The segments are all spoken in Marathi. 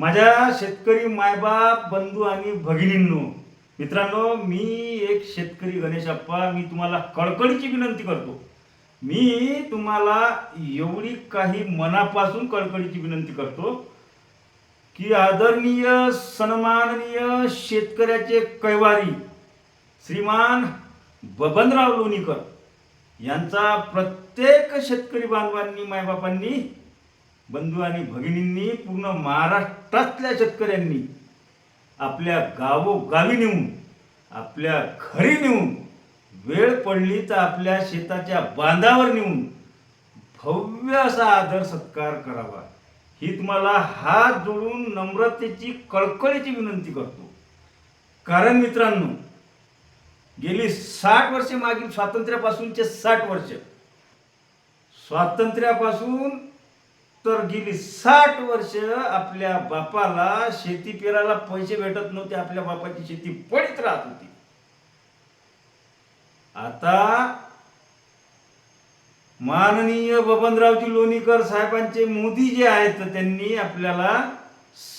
माझ्या शेतकरी मायबाप बंधू आणि भगिनींनो मित्रांनो मी एक शेतकरी गणेश अप्पा. मी तुम्हाला कळकळीची विनंती करतो. मी तुम्हाला एवढी काही मनापासून कळकळीची विनंती करतो की आदरणीय सन्माननीय शेतकऱ्याचे कैवारी श्रीमान बबनराव लोणीकर यांचा प्रत्येक शेतकरी बांधवांनी मायबापांनी बंधू आणि भगिनींनी पूर्ण महाराष्ट्रातल्या शेतकऱ्यांनी आपल्या गावोगावी नेऊन आपल्या घरी नेऊन वेळ पडली तर आपल्या शेताच्या बांधावर नेऊन भव्य असा आदर सत्कार करावा. ही तुम्हाला हात जोडून नम्रतेची कळकळीची विनंती करतो. कारण मित्रांनो गेली साठ वर्षे मागील स्वातंत्र्यापासूनचे साठ वर्ष. स्वातंत्र्यापासून तर गेली साठ वर्ष आपल्या बापाला शेती पेरायला पैसे भेटत नव्हते आपल्या बापाची शेती पडीत राहत होती. आता माननीय बबनरावजी लोणीकर साहेबांचे मोदी जे आहेत त्यांनी आपल्याला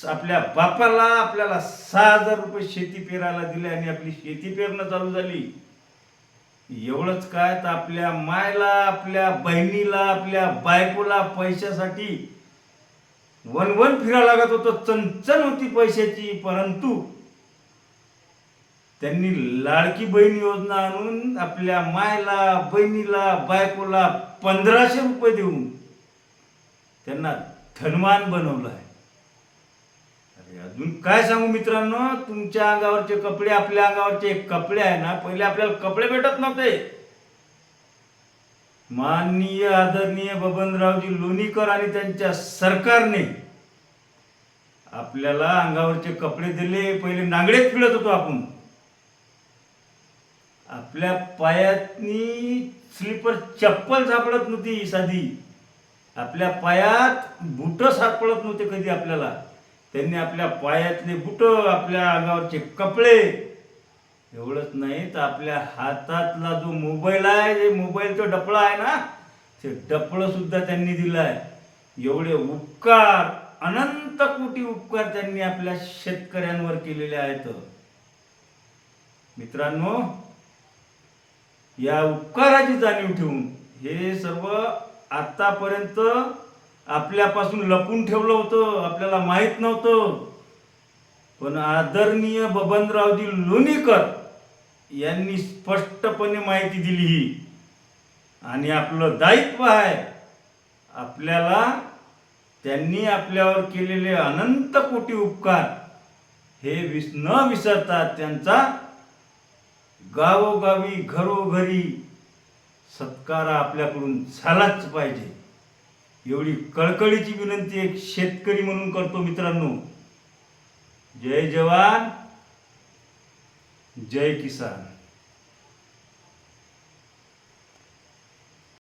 आपल्या बापाला आपल्याला सहा हजार रुपये शेती पेरायला दिले आणि आपली शेती पेरणं चालू झाली. एवढंच काय तर आपल्या मायला आपल्या बहिणीला आपल्या बायकोला पैशासाठी वन वन फिरा लागत होतं. चणचण होती पैशाची परंतु त्यांनी लाडकी बहीण योजना आणून आपल्या मायला बहिणीला बायकोला पंधराशे रुपये देऊन त्यांना धनवान बनवलं आहे. अजून काय सांगू मित्रांनो? तुमच्या अंगावरचे कपडे आपल्या अंगावरचे कपडे आहे ना पहिले आपल्याला कपडे भेटत नव्हते. माननीय आदरणीय बबनरावजी लोणीकर आणि त्यांच्या सरकारने आपल्याला अंगावरचे कपडे दिले. पहिले नांगडेच पिळत होतो आपण. आपल्या पायातनी स्लीपर चप्पल सापडत नव्हती साधी. आपल्या पायात बुट सापडत नव्हते कधी आपल्याला. त्यांनी आपल्या पायातले बुट आपल्या अंगावरचे कपडे एवढंच नाही तर आपल्या हातातला जो मोबाईल आहे जे मोबाईलचं डपळा आहे ना ते डपळं सुद्धा त्यांनी दिलं आहे एवढे उपकार अनंत कोटी उपकार त्यांनी आपल्या शेतकऱ्यांवर केलेले आहेत. मित्रांनो या उपकाराची जाणीव ठेवून हे सर्व आतापर्यंत आपल्यापासून लपून ठेवलं होतं आपल्याला माहीत नव्हतं. पण आदरणीय बबनरावजी लोणीकर यांनी स्पष्टपणे माहिती दिली ही. आणि आपलं दायित्व आहे आपल्याला त्यांनी आपल्यावर केलेले अनंत कोटी उपकार हे विस न विसरता त्यांचा गावोगावी घरोघरी सत्कार आपल्याकडून झालाच पाहिजे. एवढी कळकळीची विनंती एक शेतकरी म्हणून करतो मित्रांनो. जय जवान जय किसान.